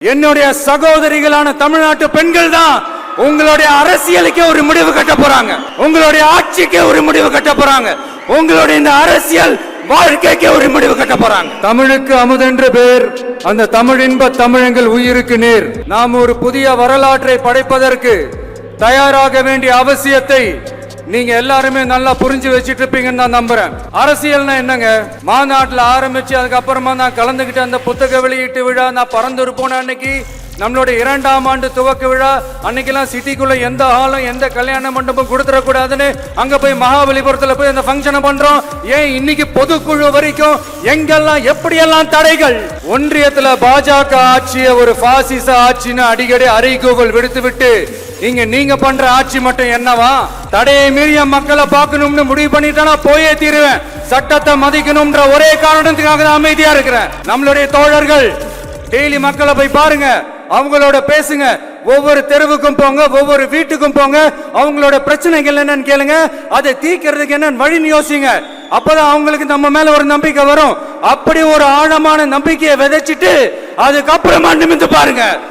என்னுடைய சகோதரிகளான தமிழ்நாட்டு பெண்கள் தான் உங்களுடைய அரசியலுக்கே ஒரு முடிவு கட்ட போறாங்க. உங்களுடைய ஆட்சிக்கே ஒரு முடிவு கட்ட போறாங்க. உங்களுடைய இந்த அரசியல் வாழ்க்கைக்கு ஒரு முடிவு கட்ட போறாங்க. தமிழுக்கு அமுதென்று பேர் அந்த தமிழ் இன்ப தமிழங்கள் உயிருக்கு நேர். நாம் ஒரு புதிய வரலாற்றை படைப்பதற்கு தயாராக வேண்டிய அவசியத்தை நீங்க எல்லாருமே நல்லா புரிஞ்சு வச்சுட்டு இருப்பீங்கன்னு நான் நம்புறேன். அரசியல்னா என்னங்க? மாநாட்டில் ஆரம்பிச்சு அதுக்கப்புறமா நான் கலந்துகிட்ட அந்த புத்தக வெளியீட்டு விழா நான் பறந்துரு போன அன்னைக்கு. நம்மளுடைய இரண்டாம் ஆண்டு துவக்க விழா அன்னைக்கெல்லாம் சிட்டிக்குள்ள எந்த ஹாலும் எந்த கல்யாண மண்டபம் கொடுத்துடக்கூடாதுன்னு அங்க போய் மகாபலிபுரத்துல போய் அந்த ஃபங்க்ஷனை பண்றோம். ஏன் இன்னைக்கு பொதுக்குழு வரைக்கும் எங்கெல்லாம் எப்படியெல்லாம் தடைகள்? ஒன்றியத்துல பாஜக ஆட்சியை ஒரு பாசிச ஆட்சின்னு அடிக்கடி அறைகூவல் விடுத்து விட்டு இங்க நீங்க பண்ற ஆட்சி மட்டும் என்னவா? தடையை மீறிய மக்களை பார்க்கணும்னு முடிவு பண்ணிட்டா போயே தீருவேன். சட்டத்தை மதிக்கணும்ன்ற ஒரே காரணத்துக்காக தான் அமைதியா இருக்கிறேன். நம்மளுடைய தோழர்கள் டெய்லி மக்களை போய் பாருங்க. அவங்களோட பேசுங்க. ஒவ்வொரு தெருவுக்கும் போங்க ஒவ்வொரு வீட்டுக்கும் போங்க. அவங்களோட பிரச்சனைகள் என்னன்னு கேளுங்க. அதை தீக்கிறதுக்கு என்னன்னு வழின்னு யோசிங்க. அப்பதான் அவங்களுக்கு நம்ம மேல ஒரு நம்பிக்கை வரும். அப்படி ஒரு ஆழமான நம்பிக்கையை விதைச்சிட்டு அதுக்கப்புறமா நிமிந்து பாருங்க.